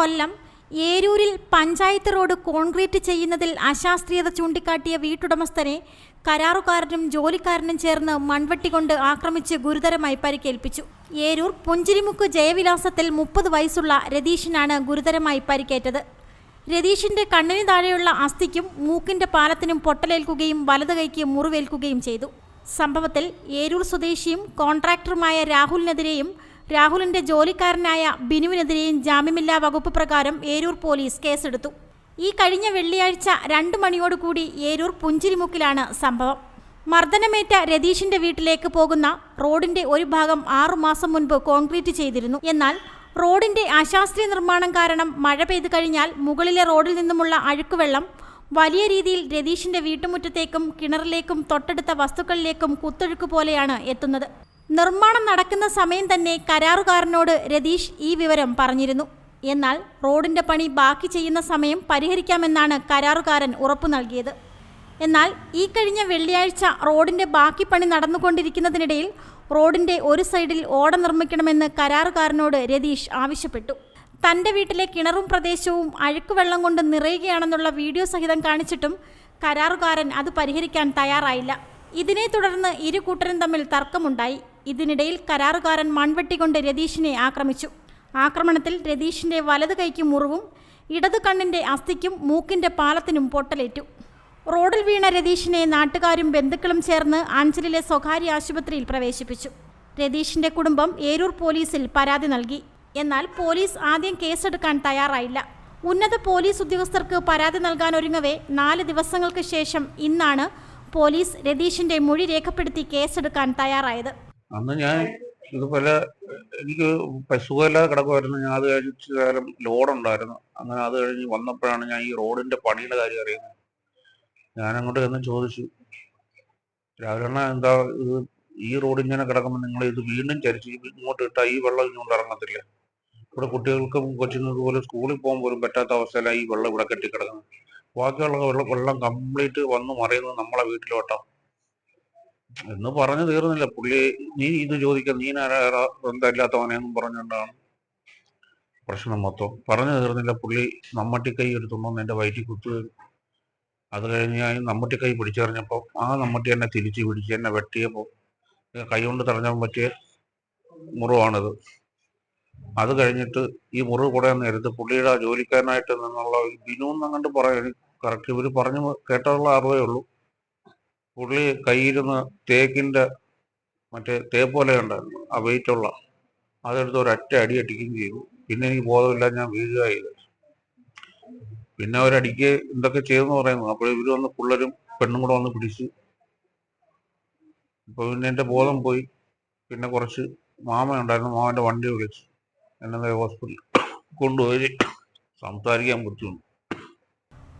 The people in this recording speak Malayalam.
കൊല്ലം ഏരൂരിൽ പഞ്ചായത്ത് റോഡ് കോൺക്രീറ്റ് ചെയ്യുന്നതിൽ അശാസ്ത്രീയത ചൂണ്ടിക്കാട്ടിയ വീട്ടുടമസ്ഥനെ കരാറുകാരനും ജോലിക്കാരനും ചേർന്ന് മൺവെട്ടി കൊണ്ട് ആക്രമിച്ച് ഗുരുതരമായി പരിക്കേൽപ്പിച്ചു ഏരൂർ പുഞ്ചിരിമുക്ക് ജയവിലാസത്തിൽ മുപ്പത് വയസ്സുള്ള രതീഷിനാണ് ഗുരുതരമായി പരിക്കേറ്റത് രതീഷിന്റെ കണ്ണിന് താഴെയുള്ള അസ്ഥിക്കും മൂക്കിന്റെ പാലത്തിനും പൊട്ടലേൽക്കുകയും വലത് കൈക്ക് മുറിവേൽക്കുകയും ചെയ്തു സംഭവത്തിൽ ഏരൂർ സ്വദേശിയും കോൺട്രാക്ടറുമായ രാഹുലിനെതിരെയും രാഹുലിന്റെ ജോലിക്കാരനായ ബിനുവിനെതിരെയും ജാമ്യമില്ലാ വകുപ്പ് പ്രകാരം ഏരൂർ പോലീസ് കേസെടുത്തു ഈ കഴിഞ്ഞ വെള്ളിയാഴ്ച രണ്ടു മണിയോടുകൂടി ഏരൂർ പുഞ്ചിരിമുക്കിലാണ് സംഭവം മർദ്ദനമേറ്റ രതീഷിന്റെ വീട്ടിലേക്ക് പോകുന്ന റോഡിന്റെ ഒരു ഭാഗം ആറുമാസം മുൻപ് കോൺക്രീറ്റ് ചെയ്തിരുന്നു എന്നാൽ റോഡിന്റെ അശാസ്ത്രീയ നിർമ്മാണം കാരണം മഴ പെയ്തു കഴിഞ്ഞാൽ മുകളിലെ റോഡിൽ നിന്നുമുള്ള അഴുക്കുവെള്ളം വലിയ രീതിയിൽ രതീഷിന്റെ വീട്ടുമുറ്റത്തേക്കും കിണറിലേക്കും തൊട്ടടുത്ത വസ്തുക്കളിലേക്കും കുത്തൊഴുക്ക് പോലെയാണ് എത്തുന്നത് നിർമ്മാണം നടക്കുന്ന സമയം തന്നെ കരാറുകാരനോട് രതീഷ് ഈ വിവരം പറഞ്ഞിരുന്നു എന്നാൽ റോഡിന്റെ പണി ബാക്കി ചെയ്യുന്ന സമയം പരിഹരിക്കാമെന്നാണ് കരാറുകാരൻ ഉറപ്പു നൽകിയത് എന്നാൽ ഈ കഴിഞ്ഞ വെള്ളിയാഴ്ച റോഡിന്റെ ബാക്കി പണി നടന്നുകൊണ്ടിരിക്കുന്നതിനിടയിൽ റോഡിന്റെ ഒരു സൈഡിൽ ഓട നിർമ്മിക്കണമെന്ന് കരാറുകാരനോട് രതീഷ് ആവശ്യപ്പെട്ടു തൻ്റെ വീട്ടിലെ കിണറും പ്രദേശവും അഴുക്കുവെള്ളം കൊണ്ട് നിറയുകയാണെന്നുള്ള വീഡിയോ സഹിതം കാണിച്ചിട്ടും കരാറുകാരൻ അത് പരിഹരിക്കാൻ തയ്യാറായില്ല ഇതിനെ തുടർന്ന് ഇരു കൂട്ടരും തമ്മിൽ തർക്കമുണ്ടായി ഇതിനിടയിൽ കരാറുകാരൻ മൺവെട്ടി രതീഷിനെ ആക്രമിച്ചു ആക്രമണത്തിൽ രതീഷിൻ്റെ വലതു കൈക്ക് മുറിവും ഇടതു കണ്ണിൻ്റെ അസ്ഥിക്കും മൂക്കിൻ്റെ പാലത്തിനും പൊട്ടലേറ്റു റോഡിൽ വീണ രതീഷിനെ നാട്ടുകാരും ബന്ധുക്കളും ചേർന്ന് അഞ്ചലിലെ സ്വകാര്യ ആശുപത്രിയിൽ പ്രവേശിപ്പിച്ചു രതീഷിൻ്റെ കുടുംബം ഏരൂർ പോലീസിൽ പരാതി നൽകി എന്നാൽ പോലീസ് ആദ്യം കേസെടുക്കാൻ തയ്യാറായില്ല ഉന്നത പോലീസ് ഉദ്യോഗസ്ഥർക്ക് പരാതി നൽകാൻ ഒരുങ്ങവേ നാല് ദിവസങ്ങൾക്ക് ശേഷം ഇന്നാണ് പോലീസ് രതീഷിന്റെ മൊഴി രേഖപ്പെടുത്തി കേസെടുക്കാൻ തയ്യാറായത് അന്ന് ഞാൻ ഇതുപോലെ എനിക്ക് സുഖമില്ലാതെ കിടക്കുമായിരുന്നു ഞാൻ അത് കഴിഞ്ഞ് കാലം ലോഡുണ്ടായിരുന്നു അങ്ങനെ അത് കഴിഞ്ഞ് വന്നപ്പോഴാണ് ഞാൻ ഈ റോഡിന്റെ പണിയുടെ കാര്യം അറിയുന്നത് ഞാൻ അങ്ങോട്ട് എന്ന് ചോദിച്ചു രാവിലെ എന്താ ഇത് ഈ റോഡ് ഇങ്ങനെ കിടക്കുമ്പോൾ നിങ്ങൾ ഇത് വീണ്ടും ചരിച്ച് ഇങ്ങോട്ട് ഇട്ടാൽ ഈ വെള്ളം ഇങ്ങോട്ട് ഇറങ്ങത്തില്ല ഇവിടെ കുട്ടികൾക്കും കൊച്ചുങ്ങൾക്ക് പോലും സ്കൂളിൽ പോകാൻ പോലും പറ്റാത്ത അവസ്ഥയിലാണ് ഈ വെള്ളം ഇവിടെ കെട്ടിക്കിടക്കുന്നത് ബാക്കിയുള്ള വെള്ളം വെള്ളം കംപ്ലീറ്റ് വന്ന് മറിയുന്നത് നമ്മളെ വീട്ടിലോട്ടാണ് എന്ന് പറഞ്ഞു തീർന്നില്ല പുള്ളി നീ ഇത് ചോദിക്കാൻ നീ ആരാ ബന്ധമില്ലാത്തവനെന്നും പറഞ്ഞുകൊണ്ടാണ് പ്രശ്നം മൊത്തം പറഞ്ഞു തീർന്നില്ല പുള്ളി നമ്മട്ടി കൈ എടുത്തുകൊണ്ടു എൻ്റെ വയറ്റിൽ കുത്തുകയും അത് കഴിഞ്ഞ് നമ്മട്ടി കൈ പിടിച്ചറിഞ്ഞപ്പോൾ ആ നമ്മട്ടി എന്നെ തിരിച്ച് പിടിച്ച് എന്നെ വെട്ടിയപ്പോൾ കൈ കൊണ്ട് തടഞ്ഞാൻ പറ്റിയ മുറിവാണിത് അത് കഴിഞ്ഞിട്ട് ഈ മുറിവ് കൂടെ നേരത്ത് പുള്ളിയുടെ ജോലിക്കാരനായിട്ട് നിന്നുള്ള ബിനു എന്നങ്ങണ്ട് പറയാൻ കറക്റ്റ് ഇവര് പറഞ്ഞു കേട്ടുള്ള അറിവേ ഉള്ളൂ പുള്ളി കയ്യിരുന്ന് തേക്കിൻ്റെ മറ്റേ തേ പോലെ ഉണ്ടായിരുന്നു ആ വെയിറ്റുള്ള അതെടുത്ത് ഒരൊറ്റ അടി അടിക്കുകയും ചെയ്തു പിന്നെ എനിക്ക് ബോധമില്ല ഞാൻ വീഴുകയായി പിന്നെ അവരടിക്ക് എന്തൊക്കെ ചെയ്തെന്ന് പറയുന്നു അപ്പോൾ ഇവർ വന്ന് പിള്ളേരും പെണ്ണും കൂടെ വന്ന് പിടിച്ച് അപ്പോൾ പിന്നെ എൻ്റെ ബോധം പോയി പിന്നെ കുറച്ച് മാമ ഉണ്ടായിരുന്നു മാമൻ്റെ വണ്ടി വിളിച്ച് എന്നെ ഹോസ്പിറ്റലിൽ കൊണ്ടുപോയി സംസാരിക്കാൻ പറ്റുന്നു